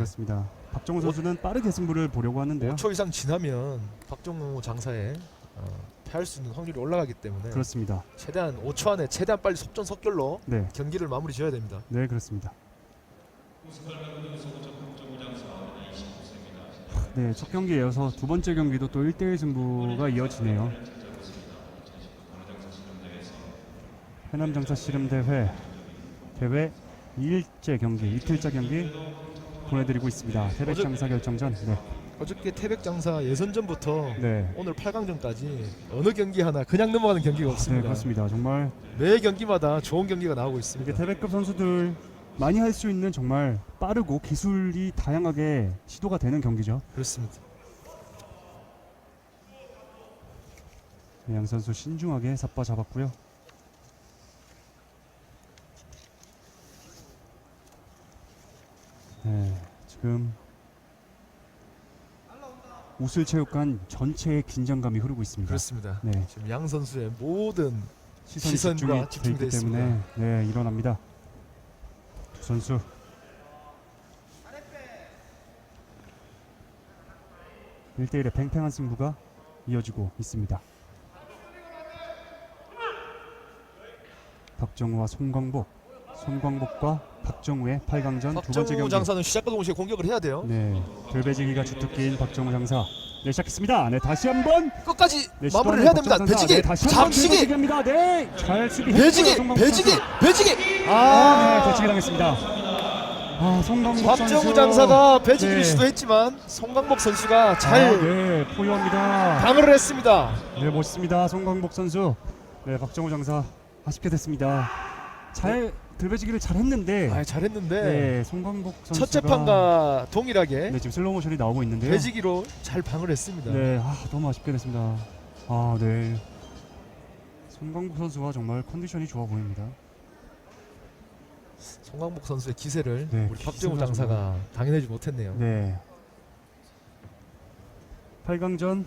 그렇습니다. 박정우 선수는 빠르게 승부를 보려고 하는데요. 5초 이상 지나면 박정우 장사에 어, 패할 수 있는 확률이 올라가기 때문에 그렇습니다. 최대한 5초 안에 최대한 빨리 속전속결로 네, 경기를 마무리 지어야 됩니다. 네 그렇습니다. 네, 첫 경기에 이어서 두 번째 경기도 또 1대1 승부가 이어지네요. 해남장사 씨름대회 대회 2일째 경기, 이틀째 경기 보내드리고 있습니다. 태백장사 결정전. 네, 어저께 태백 장사 예선전부터 네, 오늘 8강전까지 어느 경기 하나 그냥 넘어가는 경기가 네 없습니다. 그렇습니다. 정말 매 경기마다 좋은 경기가 나오고 이게 있습니다. 태백급 선수들 많이 할 수 있는 정말 빠르고 기술이 다양하게 시도가 되는 경기죠. 그렇습니다. 양 선수 신중하게 삿바 잡았고요. 네, 지금 우슬 체육관 전체의 긴장감이 흐르고 있습니다. 그렇습니다. 네, 지금 양 선수의 모든 돼 집중돼 있기 때문에 네 일어납니다. 두 선수 일대일의 팽팽한 승부가 이어지고 있습니다. 박정우와 손광복, 손광복과 박정우의 8강전 두 번째 박정우 경기. 장사는 시작과 동시에 공격을 해야 돼요. 네, 돌배지기가 주특기인 박정우 장사. 네, 시작했습니다. 네, 다시 한번 끝까지 네, 마무리를 시도하는 해야 됩니다. 박정우 장사. 배지기, 네, 다시 한번 잡시기, 돌배지기입니다. 네, 잘 수비했고요. 배지기, 배지기. 배지기. 아, 아, 네, 거치기 당했습니다. 아, 손광복 박정우 선수. 장사가 배지기를 네. 시도했지만 송강복 선수가 잘 아, 네, 포효합니다. 방어를 했습니다. 네, 멋있습니다. 손광복 선수. 네, 박정우 장사 아쉽게 됐습니다. 잘 들배지기를 잘 했는데 아, 잘했는데 네, 손광복 선수가 첫 재판과 동일하게 네, 지금 슬로우 모션이 나오고 있는데요. 배지기로 잘 방어를 했습니다. 네, 아, 너무 아쉽게 됐습니다. 아, 네. 손광복 선수가 정말 컨디션이 좋아 보입니다. 송강복 선수의 기세를 네, 우리 박정우 기세가 장사가 당해내지 못했네요. 네. 8강전